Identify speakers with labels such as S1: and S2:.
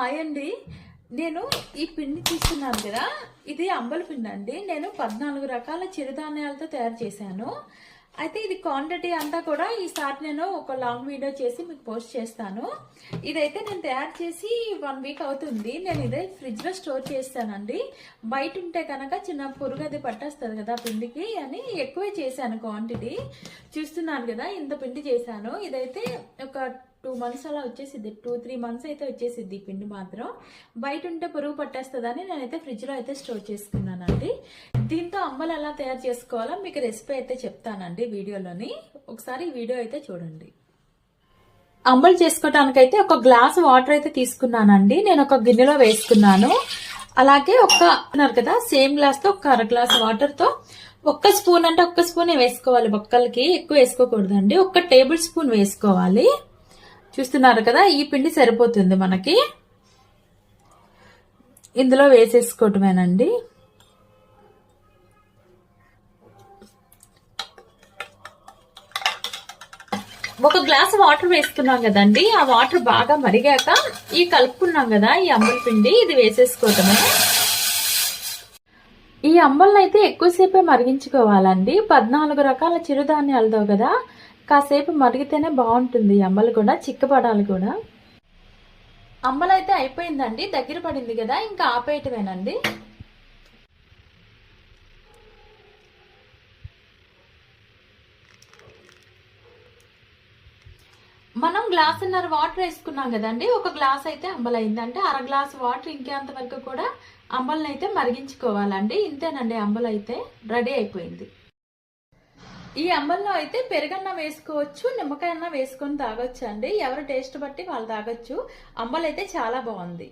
S1: Hi అండి. నేను ఈ పిండి తీసుకున్నాను కదా. ఇది అంబల పిండి అండి. నేను పద్నాలుగు రకాల చిరుధాన్యాలతో తయారు చేశాను. అయితే ఇది క్వాంటిటీ అంతా కూడా ఈసారి నేను ఒక లాంగ్ వీడియో చేసి మీకు పోస్ట్ చేస్తాను. ఇదైతే నేను తయారు చేసి వన్ వీక్ అవుతుంది. నేను ఇదే ఫ్రిడ్జ్లో స్టోర్ చేస్తానండి. బయట ఉంటే కనుక చిన్న పురుగు అది పట్టేస్తుంది కదా పిండికి అని ఎక్కువే చేశాను క్వాంటిటీ చూస్తున్నాను కదా ఇంత పిండి చేశాను. ఇదైతే ఒక టూ మంత్స్ అలా వచ్చేసిద్ది. టూ త్రీ మంత్స్ అయితే వచ్చేసిద్ది ఈ పిండి మాత్రం. బయట ఉంటే పురుగు పట్టేస్తుందని నేనైతే ఫ్రిడ్జ్లో అయితే స్టోర్ చేసుకున్నానండి. దీంతో అమ్మలు ఎలా తయారు చేసుకోవాలో మీకు రెసిపీ అయితే చెప్తానండి వీడియోలోని. ఒకసారి ఈ వీడియో అయితే చూడండి. అంబలు చేసుకోవటానికైతే ఒక గ్లాస్ వాటర్ అయితే తీసుకున్నానండి. నేను ఒక గిన్నెలో వేసుకున్నాను. అలాగే ఒక అన్నారు కదా సేమ్ గ్లాస్తో ఒక అర గ్లాస్ వాటర్తో ఒక్క స్పూన్ అంటే ఒక్క స్పూన్ వేసుకోవాలి. బొక్కలకి ఎక్కువ వేసుకోకూడదండి. ఒక్క టేబుల్ స్పూన్ వేసుకోవాలి. చూస్తున్నారు కదా ఈ పిండి సరిపోతుంది మనకి. ఇందులో వేసేసుకోవటమేనండి. ఒక గ్లాస్ వాటర్ వేసుకున్నాం కదండి ఆ వాటర్ బాగా మరిగాక ఈ కలుపుకున్నాం కదా ఈ అంబలి పిండి ఇది వేసేసుకోవటమే. ఈ అంబల్ని అయితే ఎక్కువసేపే మరిగించుకోవాలండి. పద్నాలుగు రకాల చిరుధాన్యాలతో కదా కాసేపు మరిగితేనే బాగుంటుంది అమ్మలు అంబలు కూడా చిక్కపడాలి కూడా. అమ్మలైతే అయిపోయిందండి దగ్గర పడింది కదా ఇంకా ఆపేయటమేనండి. మనం గ్లాస్ గ్లాసున్నర వాటర్ వేసుకున్నాం కదండి ఒక గ్లాస్ అయితే అంబలు అంటే అర గ్లాస్ వాటర్ ఇంకేంత వరకు కూడా అంబలనైతే అయితే మరిగించుకోవాలండి ఇంతేనండి అంబలైతే రెడీ అయిపోయింది. ఈ అమ్మల్లో అయితే పెరుగన్న వేసుకోవచ్చు నిమ్మకాయ అన్న వేసుకొని తాగొచ్చు అండి ఎవరి టేస్ట్ బట్టి వాళ్ళు తాగొచ్చు. అంబలు అయితే చాలా బాగుంది.